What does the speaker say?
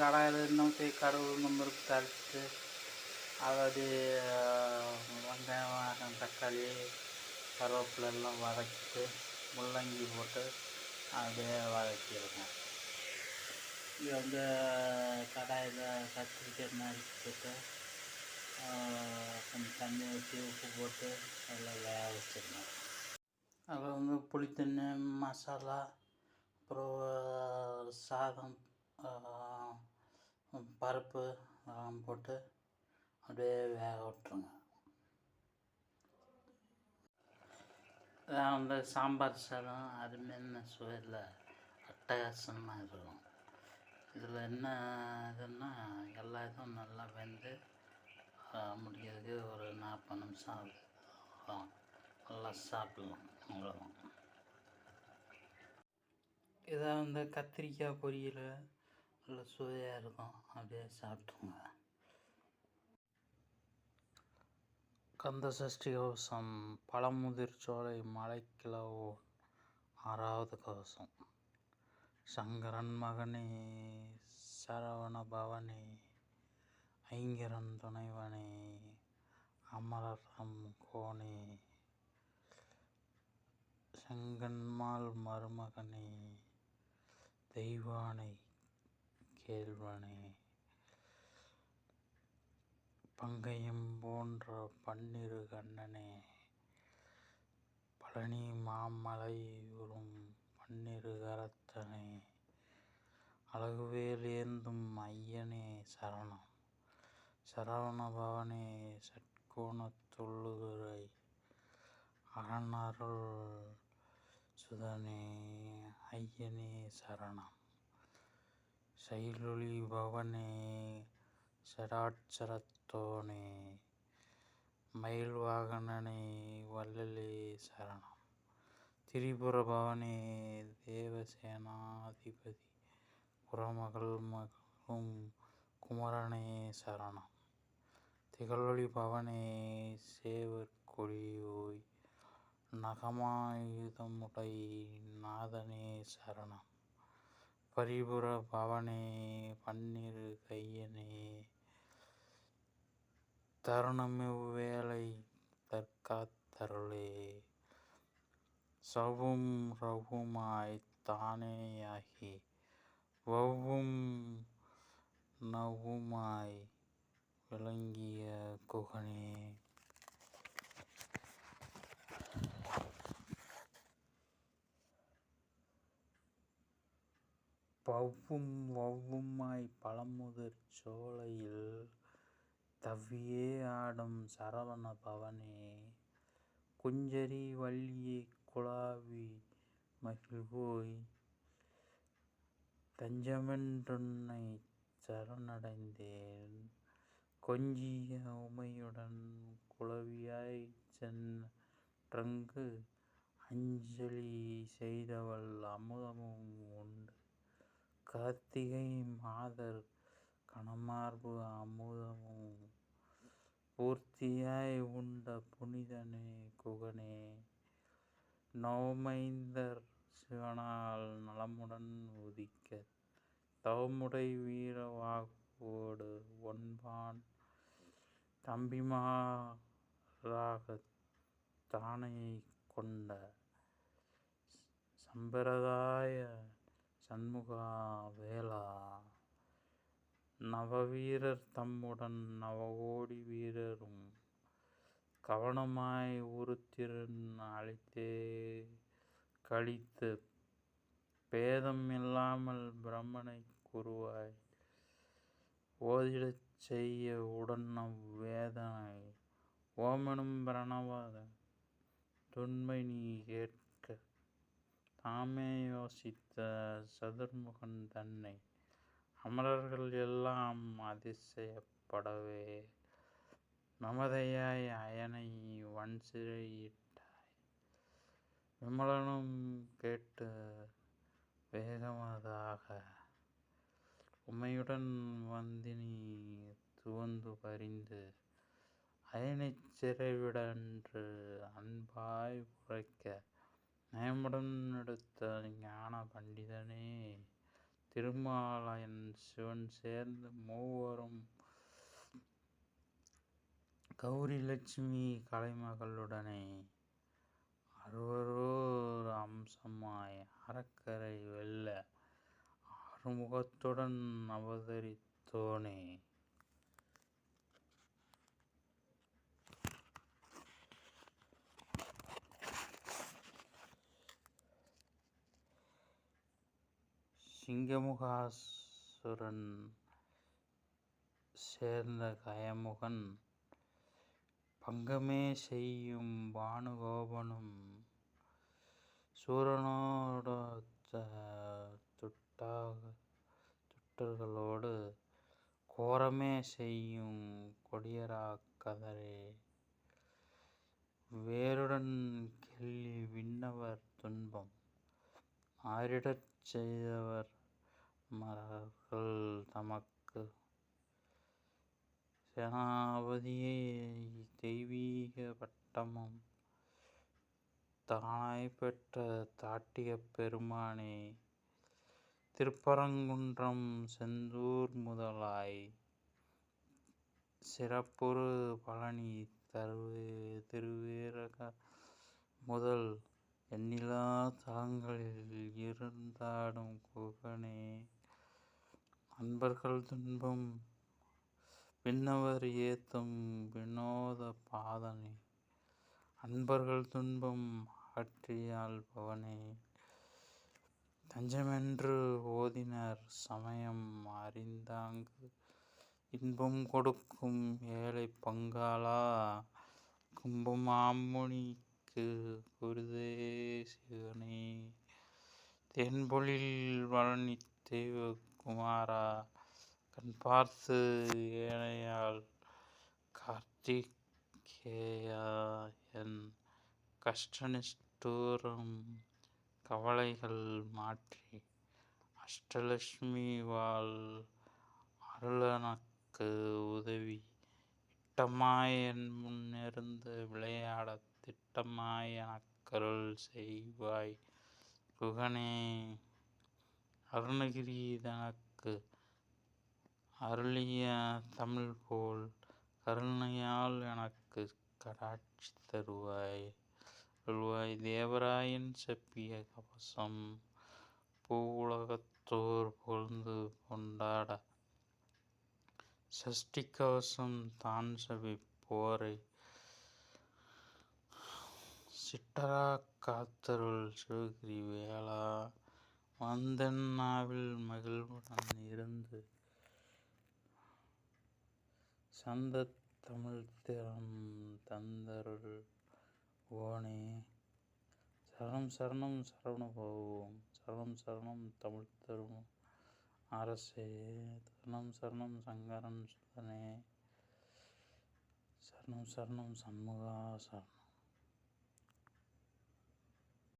கடாயில் இன்னும் போய் கடவுள் நம்பருக்கு தளித்து அதாவது வெங்காயம் தக்காளி கருவேப்பிலை எல்லாம் வதக்கிட்டு முள்ளங்கி போட்டு அப்படியே வதக்கிடுங்க. இது வந்து கடாயில் கத்திரிக்காய் போட்டு கொஞ்சம் தண்ணி ஊற்றி உப்பு போட்டு எல்லாம் வேக வச்சிடணும். அதில் வந்து புளித்தண்ணி மசாலா அப்புறம் சாதம் பருப்பு அதெல்லாம் போட்டு அப்படியே வேக விட்ருங்க அதான் வந்து சாம்பார் சாதம் அருமையான சுவையில் அட்டகாசமாக இருக்கும். இதில் என்ன இதுன்னா எல்லா இதுவும் நல்லா வெந்து முடிக்கிறதுக்கு ஒரு நாற்பது நிமிஷம் ஆகுது. நல்லா சாப்பிட்லாம். அவ்வளோதான் இதை வந்து கத்திரிக்காய் பொரியல் நல்லா சுவையாக இருக்கும். அப்படியே சாப்பிட்டுங்க கந்த சஷ்டி கவசம் பழமுதிர் சோலை மலைக்கிழவோ ஆறாவது கவசம். சங்கரன் மகனே சரவண பவனே ஐங்கரன் துணைவனே அமரரம் கோனே செங்கன்மால் மருமகனே தெய்வானை கேள்வனே பங்கையும் போன்ற பன்னிரு கண்ணனே. பழனி மாமலை உறும் பன்னிரு கரத்தனே. அழகுவேல் ஏந்தும் ஐயனே சரணம். சரவண பவனே சட்கோணத்துள்ளுதுரை அரணருள் சுதனே ஐயனே சரணம். சைலொளி பவனே சடாட்சரத்தோனே மயில்வாகனனே வல்லலே வள்ளலே சரணம் திரிபுர பவனே தேவசேனாதிபதி புறமகள் மகளும் குமரனே சரணம் திகழொளி பவனே சேவற்கொடியோய் நகமாயுதமுடை நாதனே சரணம் பரிபுர பவனே பன்னிரு கையனே. தருணமிவ்வேளை தற்காத்தருளே சவும் ரவுமாய் தானேயாகி வவ்வும் நவ்வுமாய் விளங்கிய குகனே. பவ்வும் வவ்வுமாய் பழமுதிர் சோலையில் தவ்வியே ஆடும் சரவண பவனே. குஞ்சரி வள்ளியே குழாவி மகிழ்வோய் தஞ்சமென்றுன்னை சரணடைந்தேன். கொஞ்சிய உமையுடன் குளவியாய் சென்றங்கு அஞ்சலி செய்தவள் அமுதமும் உண்டு. கார்த்திகை மாதர் கனமார்பு அமுதமும் பூர்த்தியாய் உண்ட புனிதனே குகனே. நவமைந்தர் சிவனால் நலமுடன் உதிக்க தவமுடை வீரவாகோடு ஒன்பான் தம்பிமாராக தானை கொண்ட சம்பிரதாய சண்முகா வேலா. நவவீரர் தம்முடன் நவகோடி வீரரும் கவனமாய் உருத்திரன் அழைத்தே. கழித்து பேதம் இல்லாமல் பிரம்மனை குருவாய் ஓதிடச் செய்ய உடன் வேதனை. ஓமனும் பிரணவாத துண்மை நீ கேட்க தாமே யோசித்த சதுர்முகன் தன்னை அமரர்கள் எல்லாம் அதிசயப்படவே மமதையாய் அயனை வன்சிறையிட்டாய். விமலனும் கேட்டு வேகமதாக உமையுடன் வந்தினி துவந்து பறிந்து அயனைச் சிறைவிடன்று அன்பாய் உரைக்க நயமுடன் எடுத்த ஞான பண்டிதனே திருமாலயன் சிவன் சேர்ந்து மூவரும் கௌரி லட்சுமி கலைமகளுடனே அருவரோர் அம்சமாய் அறக்கரை வெல்ல ஆறுமுகத்துடன் அவதரித்தோனே. சிங்கமுகாசுரன் சேர்ந்த கயமுகன் பங்கமே செய்யும் பானுகோபனும் சூரனோட துட்டாக துட்டர்களோடு கோரமே செய்யும் கொடியராக்கதரே வேருடன் கெல்லி விண்ணவர் துன்பம் ஆரிடச் செய்தவர் மரர்கள் தமக்கு சேனாபதியை தெய்வீக பட்டமும் தானாய் பெற்ற தாட்டியப் பெருமானே திருப்பரங்குன்றம் செந்தூர் முதலாய் சிறப்புறு பழனி தருவே திருவீரக முதல் எண்ணிலா தலங்களில் இருந்தாடும் குகனே. அன்பர்கள் துன்பம் விண்ணவர் ஏத்தும் வினோத பாதனே. அன்பர்கள் துன்பம் அகற்றியாள்பவனே தஞ்சமென்று ஓதினர் சமயம் அறிந்தாங்கு. இன்பம் கொடுக்கும் ஏழை பங்காளா. கும்பமாமுனிக்கு குருதே சிவனே. தென்பொழில் வளனி தெய்வ குமாரா கண் பார்த்து ஏனையாள் கார்த்திகேயா என் கஷ்டநிஷ்டூரம் கவலைகள் மாற்றி அஷ்டலட்சுமி வாழ் அருளெனக்கு உதவி. திட்டமாய் என் முன்னிருந்து விளையாடத் திட்டமாய் எனக்கருள் செய்வாய். குகனே அருணகிரிதனக்கு அருளிய தமிழ் போல் கருணையால் எனக்கு கடாட்சி தருவாய். அருள்வாய் தேவராயன் செப்பிய கவசம் பூவுலகத்தோர் புகழ்ந்து கொண்டாட. சஷ்டி கவசம் தான் செவிப்போரை சிட்டரா காத்தருள் சிவகிரி வேளா. வந்தண்ணாவில் மகிழ்வுடன் இருந்து சந்த தமிழ்த்திறம் தந்தருள் ஓனே. சரணம் சரணம் சரவணபவம் சரணம் சரணம் தமிழ் தரும் அரசே. சரணம் சரணம் சங்கரன் சுதனே. சரணம் சரணம் சண்முகா சரணம்.